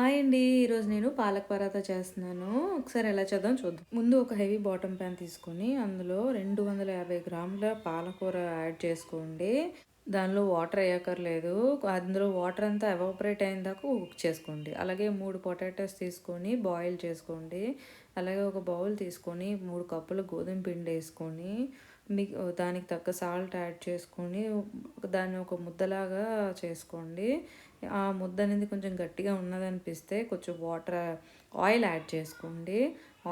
Hi అండి. ఈరోజు నేను పాలక్ పరాతా చేస్తున్నాను. ఒకసారి ఎలా చేద్దాం చూద్దాం. ముందు ఒక హెవీ బాటమ్ ప్యాన్ తీసుకొని అందులో రెండు వందల యాభై గ్రాముల పాలకూర యాడ్ చేసుకోండి. దానిలో వాటర్ వేయక్కర్లేదు. అందులో వాటర్ అంతా ఎవాపరేట్ అయిన దాకా కుక్ చేసుకోండి. అలాగే మూడు పొటాటోస్ తీసుకొని బాయిల్ చేసుకోండి. అలాగే ఒక బౌల్ తీసుకొని మూడు కప్పులు గోధుమ పిండి వేసుకొని మీకు దానికి తగ్గ సాల్ట్ యాడ్ చేసుకొని దాన్ని ఒక ముద్దలాగా చేసుకోండి. ఆ ముద్ద అనేది కొంచెం గట్టిగా ఉన్నదనిపిస్తే కొంచెం వాటర్ ఆయిల్ యాడ్ చేసుకోండి.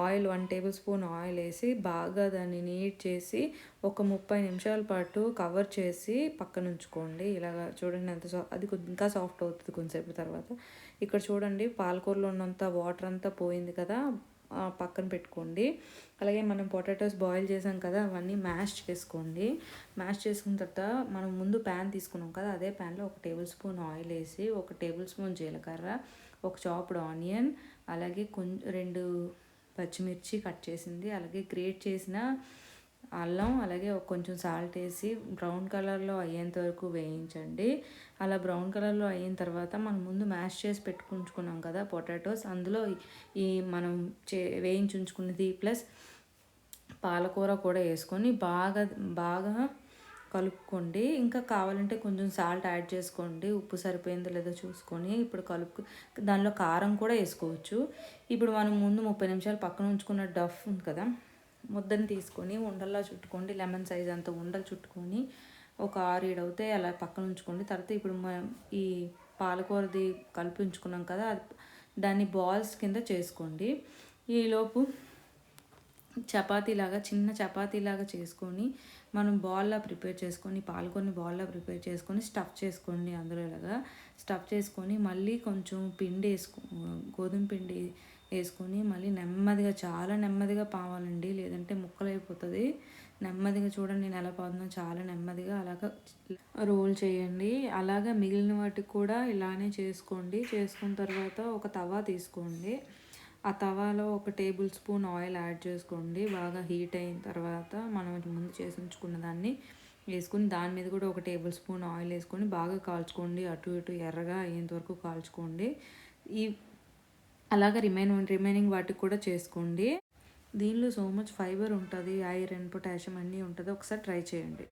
Oil one tablespoon oil వేసి బాగా దాన్ని నీట్ చేసి ఒక ముప్పై నిమిషాల పాటు కవర్ చేసి పక్కన ఉంచుకోండి ఇలాగా చూడండి ఎంత సాఫ్ట్ అది ఇంకా సాఫ్ట్ అవుతుంది కొంచెంసేపు తర్వాత. ఇక్కడ చూడండి పాలకూరలో ఉన్నంత వాటర్ అంతా పోయింది కదా. పక్కన పెట్టుకోండి. అలాగే మనం పొటాటోస్ బాయిల్ చేసాం కదా అవన్నీ మ్యాష్ చేసుకోండి. మ్యాష్ చేసుకున్న తర్వాత మనం ముందు ప్యాన్ తీసుకున్నాం కదా అదే ప్యాన్లో ఒక టేబుల్ స్పూన్ ఆయిల్ వేసి ఒక టేబుల్ స్పూన్ జీలకర్ర ఒక చాప్డ్ ఆనియన్ అలాగే కొంచెం రెండు పచ్చిమిర్చి కట్ చేసింది. అలాగే గ్రేట్ చేసిన అల్లం అలాగే కొంచెం సాల్ట్ వేసి బ్రౌన్ కలర్లో అయ్యేంత వరకు వేయించండి. అలా బ్రౌన్ కలర్లో అయిన తర్వాత మనం ముందు మ్యాష్ చేసి పెట్టుకుంటున్నాం కదా పొటాటోస్. అందులో ఈ మనం చే వేయించి ఉంచుకున్నది ప్లస్ పాలకూర కూడా వేసుకొని బాగా బాగా కలుపుకోండి. ఇంకా కావాలంటే కొంచెం సాల్ట్ యాడ్ చేసుకోండి. ఉప్పు సరిపోయిందో లేదో చూసుకొని ఇప్పుడు కలుపు దానిలో కారం కూడా వేసుకోవచ్చు. ఇప్పుడు మనం ముందు ముప్పై నిమిషాలు పక్కన ఉంచుకున్న డఫ్ ఉంది కదా ముద్దని తీసుకొని ఉండల్లా చుట్టుకోండి. లెమన్ సైజ్ అంత ఉండలు చుట్టుకొని ఒక ఆరు ఏడు అవుతాయి. అలా పక్కన ఉంచుకోండి. తర్వాత ఇప్పుడు మనం ఈ పాలకూరది కలిపి ఉంచుకున్నాం కదా దాన్ని బాల్స్ కింద చేసుకోండి. ఈలోపు చపాతీలాగా చిన్న చపాతీలాగా చేసుకొని మనం బాల్లా ప్రిపేర్ చేసుకొని పాల్గొని బాల్లా ప్రిపేర్ చేసుకొని స్టఫ్ చేసుకోండి అందులో ఇలాగా. స్టఫ్ చేసుకొని మళ్ళీ కొంచెం పిండి వేసుకో గోధుమ పిండి వేసుకొని మళ్ళీ నెమ్మదిగా చాలా నెమ్మదిగా పావాలండి. లేదంటే ముక్కలు అయిపోతుంది నెమ్మదిగా చూడండి నేను ఎలా పోతున్నా చాలా నెమ్మదిగా అలాగా రోల్ చేయండి. అలాగా మిగిలిన వాటికి కూడా ఇలానే చేసుకోండి. చేసుకున్న తర్వాత ఒక తవా తీసుకోండి. ఆ తవాలో ఒక టేబుల్ స్పూన్ ఆయిల్ యాడ్ చేసుకోండి. బాగా హీట్ అయిన తర్వాత మనం ముందు చేసి ఉంచుకున్న దాన్ని వేసుకుని దాని మీద కూడా ఒక టేబుల్ స్పూన్ ఆయిల్ వేసుకొని బాగా కాల్చుకోండి. అటు ఇటు ఎర్రగా అయ్యేంత వరకు కాల్చుకోండి. ఈ అలాగే రిమైన్ రిమైనింగ్ వాటికి కూడా చేసుకోండి. దీనిలో సో మచ్ ఫైబర్ ఉంటుంది. ఐరన్ పొటాషియం అన్నీ ఉంటుంది. ఒకసారి ట్రై చేయండి.